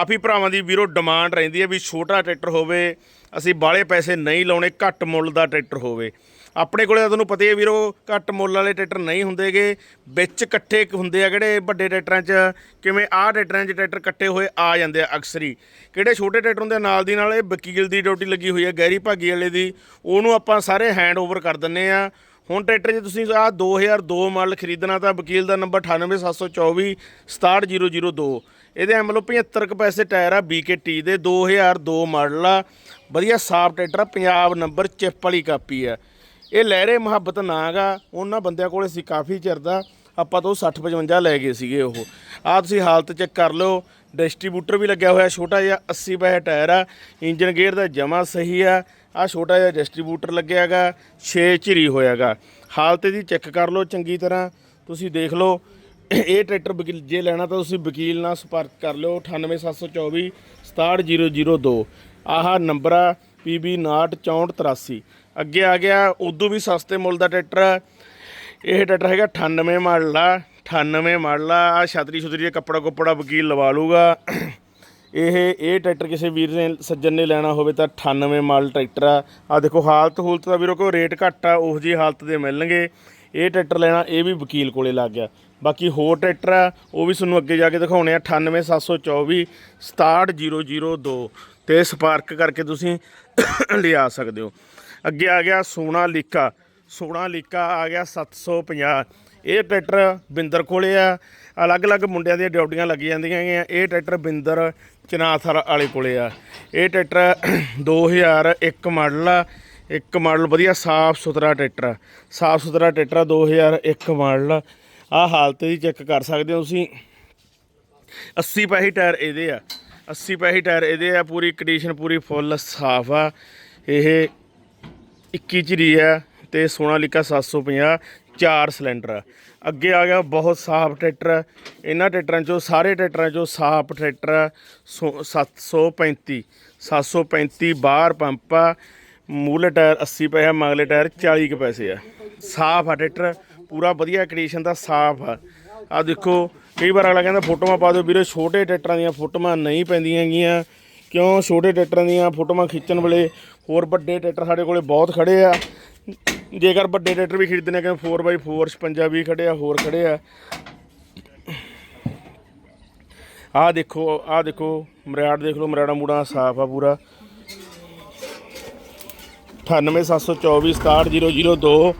ਕਾਫੀ ਭਰਾਵਾਂ ਦੀ ਵੀਰੋ ਡਿਮਾਂਡ ਰਹਿੰਦੀ ਹੈ ਵੀ ਛੋਟਾ ਟਰੈਕਟਰ ਹੋਵੇ ਅਸੀਂ ਬਾਹਲੇ ਪੈਸੇ ਨਹੀਂ ਲਾਉਣੇ ਘੱਟ ਮੁੱਲ ਦਾ ਟਰੈਕਟਰ ਹੋਵੇ। ਆਪਣੇ ਕੋਲੇ ਤਾਂ ਤੁਹਾਨੂੰ ਪਤਾ ਹੀ ਹੈ ਵੀਰੋ ਘੱਟ ਮੁੱਲ ਵਾਲੇ ਟਰੈਕਟਰ ਨਹੀਂ ਹੁੰਦੇਗੇ ਵਿੱਚ ਇਕੱਠੇ ਹੁੰਦੇ ਆ ਕਿਹੜੇ ਵੱਡੇ ਟਰੈਕਟਰਾਂ 'ਚ ਕਿਵੇਂ ਆਹ ਟਰੈਕਟਰਾਂ 'ਚ ਟਰੈਕਟਰ ਇਕੱਠੇ ਹੋਏ ਆ ਜਾਂਦੇ ਆ ਅਕਸਰ। ਹੀ ਕਿਹੜੇ ਛੋਟੇ ਟਰੈਕਟਰ ਹੁੰਦੇ ਆ, ਨਾਲ ਦੀ ਨਾਲ ਇਹ ਵਕੀਲ ਦੀ ਡਿਊਟੀ ਲੱਗੀ ਹੋਈ ਹੈ ਗਹਿਰੀ ਭਾਗੀ ਵਾਲੇ ਦੀ। ਉਹਨੂੰ ਆਪਾਂ ਸਾਰੇ ਹੈਂਡ ਓਵਰ ਕਰ ਦਿੰਨੇ ਆ। ਹੁਣ ਟਰੈਕਟਰ ਜੇ ਤੁਸੀਂ ਆਹ 2002 ਮਾਡਲ ਖਰੀਦਣਾ ਤਾਂ ਵਕੀਲ ਦਾ ਨੰਬਰ 98724 67002 ਇਹਦੇ ਐਮਲੋ 75 ਕੁ ਪੈਸੇ ਟਾਇਰ ਆ BKT ਦੇ 2002 ਮਾਡਲ ਆ। ਵਧੀਆ ਸਾਫ਼ ਟਰੈਕਟਰ ਆ, ਪੰਜਾਬ ਨੰਬਰ ਚਿੱਪ ਵਾਲੀ ਕਾਪੀ ਆ। ਇਹ ਲਹਿਰੇ ਮੁਹੱਬਤ ਨਾਗਾ ਉਹਨਾਂ ਬੰਦਿਆਂ ਕੋਲੇ ਸੀ ਕਾਫੀ ਚਿਰ ਦਾ, ਆਪਾਂ ਤੋਂ 60 55 ਲੈ ਗਏ ਸੀਗੇ ਉਹ। ਆ ਤੁਸੀਂ ਹਾਲਤ ਚੈੱਕ ਕਰ ਲਓ, ਡਿਸਟ੍ਰੀਬਿਊਟਰ ਵੀ ਲੱਗਿਆ ਹੋਇਆ, ਛੋਟਾ ਜਿਹਾ 80 ਪੈਸੇ ਟਾਇਰ ਆ, ਇੰਜਨ ਗੇਅਰ ਦਾ ਜਮਾ ਸਹੀ ਆ ਆ ਛੋਟਾ ਜਿਹਾ ਡਿਸਟ੍ਰੀਬਿਊਟਰ ਲੱਗਿਆਗਾ 6 ਝਿਰੀ ਹੋਇਆਗਾ। ਹਾਲਤ ਇਹਦੀ ਚੈੱਕ ਕਰ ਲਓ ਚੰਗੀ ਤਰ੍ਹਾਂ। ਤੁਸੀਂ ਦੇਖ ਲਓ, ਇਹ ਟਰੈਕਟਰ ਵਕੀਲ ਜੇ ਲੈਣਾ ਤਾਂ ਤੁਸੀਂ ਵਕੀਲ ਨਾਲ ਸੰਪਰਕ ਕਰ ਲਿਓ 98724 67002 ਆਹ ਨੰਬਰ ਆ PB 6483 ਅੱਗੇ ਆ ਗਿਆ, ਉਦੋਂ ਵੀ ਸਸਤੇ ਮੁੱਲ ਦਾ ਟਰੈਕਟਰ ਆ। ਇਹ ਟਰੈਕਟਰ ਹੈਗਾ 98 ਮਾਡਲ ਆ 98 ਮਾਡਲ ਆ ਆਹ ਛਤਰੀ ਛੁਤਰੀ ਦੇ ਕੱਪੜਾ ਕੁੱਪੜਾ ਵਕੀਲ ਲਵਾ ਲੂਗਾ ਇਹ ਇਹ ਟਰੈਕਟਰ ਕਿਸੇ ਵੀਰ ਨੇ, ਸੱਜਣ ਨੇ ਲੈਣਾ ਹੋਵੇ ਤਾਂ 98 ਮਾਲ ਟਰੈਕਟਰ ਆ। ਆ ਦੇਖੋ, ਹਾਲਤ ਹੂਲਤ ਦਾ ਵੀਰੋ ਕੋ ਰੇਟ ਘੱਟ ਆ, ਉਹੋ ਜਿਹੀ ਹਾਲਤ ਦੇ ਮਿਲਣਗੇ। ਇਹ ਟਰੈਕਟਰ ਲੈਣਾ, ਇਹ ਵੀ ਵਕੀਲ ਕੋਲੇ ਲੱਗ ਗਿਆ। ਬਾਕੀ ਹੋਰ ਟਰੈਕਟਰ ਆ, ਉਹ ਵੀ ਤੁਹਾਨੂੰ ਅੱਗੇ ਜਾ ਕੇ ਦਿਖਾਉਣੇ ਆ 98724 67002 ਤੇ ਸਪਾਰਕ ਕਰਕੇ ਤੁਸੀਂ ਲਿਆ ਸਕਦੇ ਹੋ। ਅੱਗੇ ਆ ਗਿਆ ਸੋਨਾ ਲੀਕਾ। ਸੋਨਾ ਲੀਕਾ ਆ ਗਿਆ 750 ਇਹ ਟਰੈਕਟਰ ਬਿੰਦਰ ਕੋਲੇ ਆ। ਅਲੱਗ-ਅਲੱਗ ਮੁੰਡਿਆਂ ਦੀਆਂ ਡਿਊਟੀਆਂ ਲੱਗ ਜਾਂਦੀਆਂ ਹੈਗੀਆਂ। ਇਹ ਟਰੈਕਟਰ ਬਿੰਦਰ ਚਨਾਥਰ ਵਾਲੇ ਕੋਲੇ ਆ। ਇਹ ਟਰੈਕਟਰ 2001 ਮਾਡਲ ਆ। ਇੱਕ ਮਾਡਲ ਵਧੀਆ ਸਾਫ਼ ਸੁਥਰਾ ਟਰੈਕਟਰ ਆ। ਸਾਫ਼ ਸੁਥਰਾ ਟਰੈਕਟਰ ਆ, 2001 ਮਾਡਲ ਆ। ਹਾਲਤ ਦੀ ਚੈੱਕ ਕਰ ਸਕਦੇ ਹੋ ਤੁਸੀਂ। 80 ਪੈਸੇ ਟਾਇਰ ਇਹਦੇ ਆ। 80 ਪੈਸੇ ਟਾਇਰ ਇਹਦੇ ਆ। ਪੂਰੀ ਕੰਡੀਸ਼ਨ ਪੂਰੀ ਫੁੱਲ ਸਾਫ਼ ਆ। ਇਹ 21 ਚਰੀ ਆ ਤੇ ਸੋਨਾਲੀਕਾ 750 ਚਾਰ ਸਿਲੰਡਰ। ਆ। ਅੱਗੇ ਆ ਗਿਆ ਬਹੁਤ ਸਾਫ਼ ਟਰੈਕਟਰ। ਆ। ਇਹਨਾਂ ਟਰੈਕਟਰਾਂ ਚੋਂ ਸਾਰੇ ਟਰੈਕਟਰਾਂ ਚੋਂ ਸਾਫ਼ ਟਰੈਕਟਰ ਆ, ਸੋ- 735 735 ਬਾਹਰ ਪੰਪ ਆ। ਮੂਲੇ ਟਾਇਰ 80 ਪੈਸੇ ਆ, ਮਗਲੇ ਟਾਇਰ 40 ਕੁ ਪੈਸੇ ਆ। ਸਾਫ਼ ਆ ਟਰੈਕਟਰ ਪੂਰਾ ਵਧੀਆ ਕੰਡੀਸ਼ਨ ਦਾ ਸਾਫ਼ ਆ। ਆ ਦੇਖੋ ਕਈ ਵਾਰ ਅਗਲਾ ਕਹਿੰਦਾ ਫੋਟੋਆਂ ਪਾ ਦਿਓ ਵੀਰੇ ਛੋਟੇ ਟਰੈਕਟਰਾਂ ਦੀਆਂ ਫੋਟੋਆਂ ਨਹੀਂ ਪੈਂਦੀਆਂ ਹੈਗੀਆਂ। ਕਿਉਂ? ਛੋਟੇ ਟਰੈਕਟਰਾਂ ਦੀਆਂ ਫੋਟੋਆਂ ਖਿੱਚਣ ਵੇਲੇ ਹੋਰ ਵੱਡੇ ਟਰੈਕਟਰ ਸਾਡੇ ਕੋਲੇ ਬਹੁਤ ਖੜੇ ਆ। ਜੇਕਰ ਵੱਡੇ ਟਰੈਕਟਰ ਵੀ ਖਰੀਦਣੇ ਕਿ 4x4 56 ਵੀ ਖੜੇ ਆ, ਹੋਰ ਖੜੇ ਆ। ਆਹ ਦੇਖੋ ਆਹ ਦੇਖੋ ਮਰਿਆੜ ਦੇਖ ਲਓ ਮਰਿਆੜਾ ਮੂੜਾ ਸਾਫ਼ ਆ ਪੂਰਾ। 98724 67002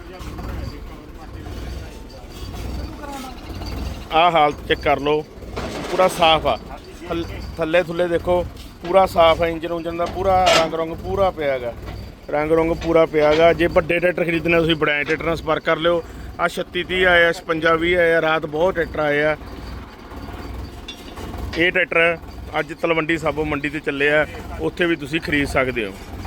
ਆਹ ਹਾਲਤ ਚੈੱਕ ਕਰ ਲਓ, ਪੂਰਾ ਸਾਫ਼ ਆ। ਥੱਲ- ਥੱਲੇ ਥੁੱਲੇ ਦੇਖੋ, ਪੂਰਾ ਸਾਫ਼ ਹੈ ਇੰਜਨ ਉਂਜਨ ਦਾ ਪੂਰਾ ਰੰਗ ਰੰਗ ਪੂਰਾ ਪਿਆ ਹੈਗਾ। ਰੰਗ ਰੰਗ ਪੂਰਾ ਪਿਆ ਹੈਗਾ ਜੇ ਵੱਡੇ ਟਰੈਕਟਰ ਖਰੀਦਣਾ ਤੁਸੀਂ ਬੜਾਏ ਟਰੈਕਟਰ ਨਾਲ ਸੰਪਰਕ ਕਰ ਲਿਓ। ਆ 36 30 ਆਏ ਆ 56 20 ਆਏ ਆ, ਰਾਤ ਬਹੁਤ ਟਰੈਕਟਰ ਆਏ ਆ। ਇਹ ਟਰੈਕਟਰ ਅੱਜ ਤਲਵੰਡੀ ਸਾਬੋ ਮੰਡੀ ਤੇ ਚੱਲੇ ਆ। ਉੱਥੇ ਵੀ ਤੁਸੀਂ ਖਰੀਦ ਸਕਦੇ ਹੋ।